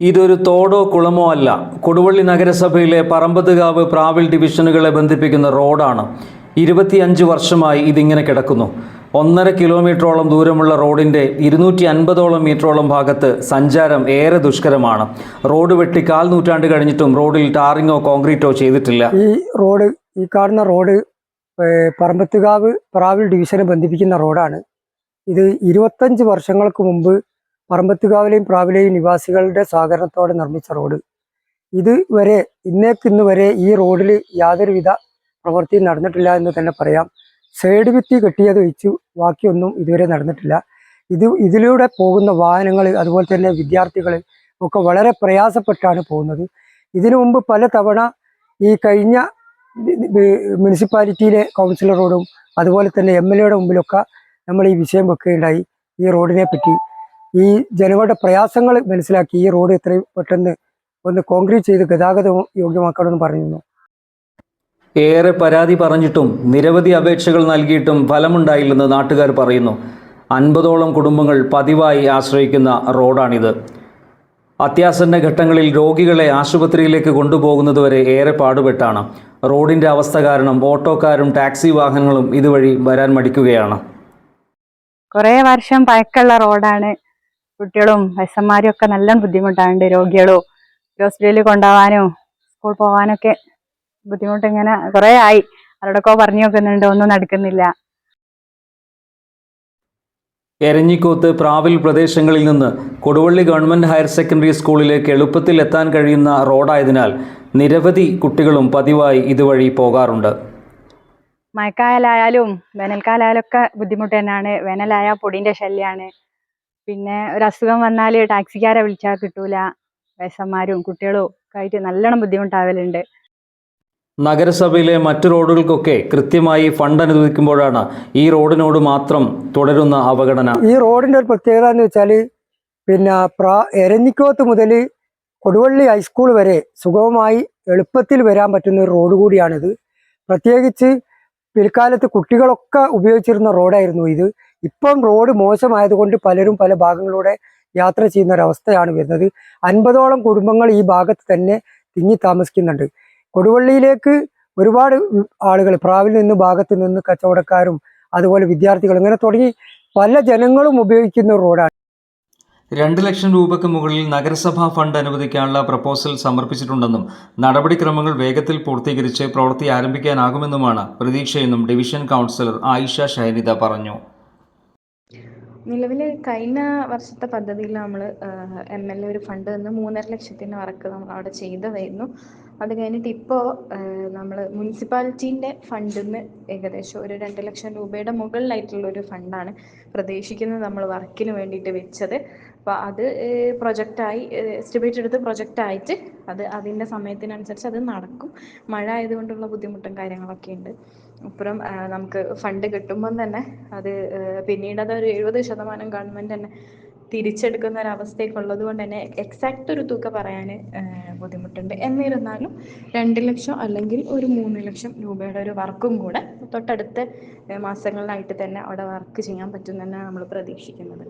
ഇതൊരു തോടോ കുളമോ അല്ല. കൊടുവള്ളി നഗരസഭയിലെ പറമ്പത്തുകാവ് പ്രാവിൽ ഡിവിഷനുകളെ ബന്ധിപ്പിക്കുന്ന റോഡാണ്. ഇരുപത്തിയഞ്ച് വർഷമായി ഇതിങ്ങനെ കിടക്കുന്നു. ഒന്നര കിലോമീറ്ററോളം ദൂരമുള്ള റോഡിന്റെ ഇരുന്നൂറ്റി അൻപതോളം മീറ്ററോളം ഭാഗത്ത് സഞ്ചാരം ഏറെ ദുഷ്കരമാണ്. റോഡ് വെട്ടി കാൽ നൂറ്റാണ്ട് കഴിഞ്ഞിട്ടും റോഡിൽ ടാറിങ്ങോ കോൺക്രീറ്റോ ചെയ്തിട്ടില്ല. ഈ റോഡ് ഈ കാണുന്ന റോഡ് പറമ്പത്തുകാവ് പ്രാവിൽ ഡിവിഷനെ ബന്ധിപ്പിക്കുന്ന റോഡാണ്. ഇത് ഇരുപത്തഞ്ച് വർഷങ്ങൾക്ക് മുമ്പ് പറമ്പത്തുകാവിലെയും പ്രാവിലെയും നിവാസികളുടെ സഹകരണത്തോടെ നിർമ്മിച്ച റോഡ്. ഇതുവരെ ഇന്നേക്ക് ഇന്ന് വരെ ഈ റോഡിൽ യാതൊരുവിധ പ്രവൃത്തിയും നടന്നിട്ടില്ല എന്ന് തന്നെ പറയാം. സൈഡ് വിത്തി കെട്ടിയത് വെച്ചു ബാക്കിയൊന്നും ഇതുവരെ നടന്നിട്ടില്ല. ഇത് ഇതിലൂടെ പോകുന്ന വാഹനങ്ങൾ അതുപോലെ തന്നെ വിദ്യാർത്ഥികൾ ഒക്കെ വളരെ പ്രയാസപ്പെട്ടാണ് പോകുന്നത്. ഇതിനു മുമ്പ് പല തവണ ഈ കഴിഞ്ഞ മുനിസിപ്പാലിറ്റിയിലെ കൗൺസിലറോടും അതുപോലെ തന്നെ എം എൽ എയുടെ മുമ്പിലൊക്കെ നമ്മൾ ഈ വിഷയം വെക്കുകയുണ്ടായി. ഈ റോഡിനെ പറ്റി ഈ ജനങ്ങളുടെ പ്രയാസങ്ങൾ മനസ്സിലാക്കി ഈ റോഡ് എത്രയും പെട്ടെന്ന് ഒന്ന് കോൺക്രീറ്റ് ചെയ്ത് ഗതാഗത യോഗ്യമാക്കണമെന്ന് പറയുന്നു ഏറെ പരാതി പറഞ്ഞിട്ടും നിരവധി അപേക്ഷകൾ നൽകിയിട്ടും ഫലമുണ്ടായില്ലെന്ന് നാട്ടുകാർ പറയുന്നു. അൻപതോളം കുടുംബങ്ങൾ പതിവായി ആശ്രയിക്കുന്ന റോഡാണിത്. അത്യാസന്ന ഘട്ടങ്ങളിൽ രോഗികളെ ആശുപത്രിയിലേക്ക് കൊണ്ടുപോകുന്നതുവരെ ഏറെ പാടുപെട്ടാണ്. റോഡിന്റെ അവസ്ഥ കാരണം ഓട്ടോക്കാരും ടാക്സി വാഹനങ്ങളും ഇതുവഴി വരാൻ മടിക്കുകയാണ്. കുറേ വർഷം പഴക്കമുള്ള റോഡാണ്. കുട്ടികളും വയസ്സന്മാരും ഒക്കെ നല്ല ബുദ്ധിമുട്ടാണ്ട് രോഗികളും ഹോസ്പിറ്റലിൽ കൊണ്ടുപോകാനും സ്കൂൾ പോകാനൊക്കെ ബുദ്ധിമുട്ട് ഇങ്ങനെ കുറേ ആയി. അവരോടൊക്കെ പറഞ്ഞു നോക്കുന്നുണ്ട് ഒന്നും നടക്കുന്നില്ല. എരഞ്ഞിക്കോത്ത് പ്രാവിൽ പ്രദേശങ്ങളിൽ നിന്ന് കൊടുവള്ളി ഗവൺമെന്റ് ഹയർ സെക്കൻഡറി സ്കൂളിലേക്ക് എളുപ്പത്തിൽ എത്താൻ കഴിയുന്ന റോഡായതിനാൽ നിരവധി കുട്ടികളും പതിവായി ഇതുവഴി പോകാറുണ്ട്. മഴക്കാലായാലും വേനൽക്കാലായാലും ഒക്കെ ബുദ്ധിമുട്ട് തന്നെയാണ്. വേനലായാൽ പൊടിന്റെ ശല്യമാണ് പിന്നെ ഒരു അസുഖം വന്നാൽ ടാക്സിക്കാരെ വിളിച്ചാൽ കിട്ടൂല. വയസ്സന്മാരും കുട്ടികളും ഒക്കെ ആയിട്ട് നല്ലോണം ബുദ്ധിമുട്ടാവലുണ്ട്. നഗരസഭയിലെ മറ്റു റോഡുകൾക്കൊക്കെ കൃത്യമായി ഫണ്ട് അനുവദിക്കുമ്പോഴാണ് ഈ റോഡിനോട് മാത്രം തുടരുന്ന അവഗണന. ഈ റോഡിന്റെ ഒരു പ്രത്യേകത എന്ന് വെച്ചാൽ പിന്നെ പ്രാ എരഞ്ഞിക്കോത്ത് മുതൽ കൊടുവള്ളി ഹൈസ്കൂൾ വരെ സുഗമമായി എളുപ്പത്തിൽ വരാൻ പറ്റുന്ന ഒരു റോഡ് കൂടിയാണിത്. പ്രത്യേകിച്ച് പിൽക്കാലത്ത് കുട്ടികളൊക്കെ ഉപയോഗിച്ചിരുന്ന റോഡായിരുന്നു ഇത്. ഇപ്പം റോഡ് മോശമായതുകൊണ്ട് പലരും പല ഭാഗങ്ങളിലൂടെ യാത്ര ചെയ്യുന്ന ഒരവസ്ഥയാണ് വരുന്നത്. അൻപതോളം കുടുംബങ്ങൾ ഈ ഭാഗത്ത് തന്നെ തിങ്ങി താമസിക്കുന്നുണ്ട്. കൊടുവള്ളിയിലേക്ക് ഒരുപാട് ആളുകൾ പ്രാവിൽ നിന്ന് ഭാഗത്ത് നിന്ന് കച്ചവടക്കാരും അതുപോലെ വിദ്യാർത്ഥികൾ അങ്ങനെ തുടങ്ങി പല ജനങ്ങളും ഉപയോഗിക്കുന്ന റോഡാണ്. രണ്ട് ലക്ഷം രൂപയ്ക്ക് മുകളിൽ നഗരസഭാ ഫണ്ട് അനുവദിക്കാനുള്ള പ്രപ്പോസൽ സമർപ്പിച്ചിട്ടുണ്ടെന്നും നടപടിക്രമങ്ങൾ വേഗത്തിൽ പൂർത്തീകരിച്ച് പ്രവൃത്തി ആരംഭിക്കാനാകുമെന്നുമാണ് പ്രതീക്ഷയെന്നും ഡിവിഷൻ കൗൺസിലർ ആയിഷ ഷൈനിത പറഞ്ഞു. നിലവിൽ കഴിഞ്ഞ വർഷത്തെ പദ്ധതിയിൽ നമ്മൾ എം എൽ എ ഒരു ഫണ്ട് തന്ന് മൂന്നര ലക്ഷത്തിന്റെ വർക്ക് നമ്മൾ അവിടെ ചെയ്തതായിരുന്നു. അത് കഴിഞ്ഞിട്ട് ഇപ്പോൾ നമ്മൾ മുനിസിപ്പാലിറ്റീന്റെ ഫണ്ടിൽ നിന്ന് ഏകദേശം ഒരു രണ്ട് ലക്ഷം രൂപയുടെ മുകളിലായിട്ടുള്ള ഒരു ഫണ്ടാണ് പ്രതീക്ഷിക്കുന്നത് നമ്മൾ വർക്കിന് വേണ്ടിയിട്ട് വെച്ചത്. അപ്പോൾ അത് പ്രൊജക്റ്റായി എസ്റ്റിമേറ്റ് എടുത്ത് പ്രൊജക്റ്റായിട്ട് അത് അതിന്റെ സമയത്തിനനുസരിച്ച് അത് നടക്കും. മഴ ആയതുകൊണ്ടുള്ള ബുദ്ധിമുട്ടും കാര്യങ്ങളൊക്കെ ഉണ്ട്. അപ്പുറം നമുക്ക് ഫണ്ട് കിട്ടുമ്പം തന്നെ അത് പിന്നീട് അത് ഒരു എഴുപത് ശതമാനം ഗവൺമെന്റ് തന്നെ തിരിച്ചെടുക്കുന്ന ഒരു അവസ്ഥയൊക്കെ ഉള്ളത് കൊണ്ട് തന്നെ എക്സാക്റ്റ് ഒരു തുക പറയാൻ ബുദ്ധിമുട്ടുണ്ട്. എന്നിരുന്നാലും രണ്ട് ലക്ഷം അല്ലെങ്കിൽ ഒരു മൂന്ന് ലക്ഷം രൂപയുടെ ഒരു വർക്കും കൂടെ തൊട്ടടുത്ത മാസങ്ങളിലായിട്ട് തന്നെ അവിടെ വർക്ക് ചെയ്യാൻ പറ്റും എന്നാണ് നമ്മൾ പ്രതീക്ഷിക്കുന്നത്.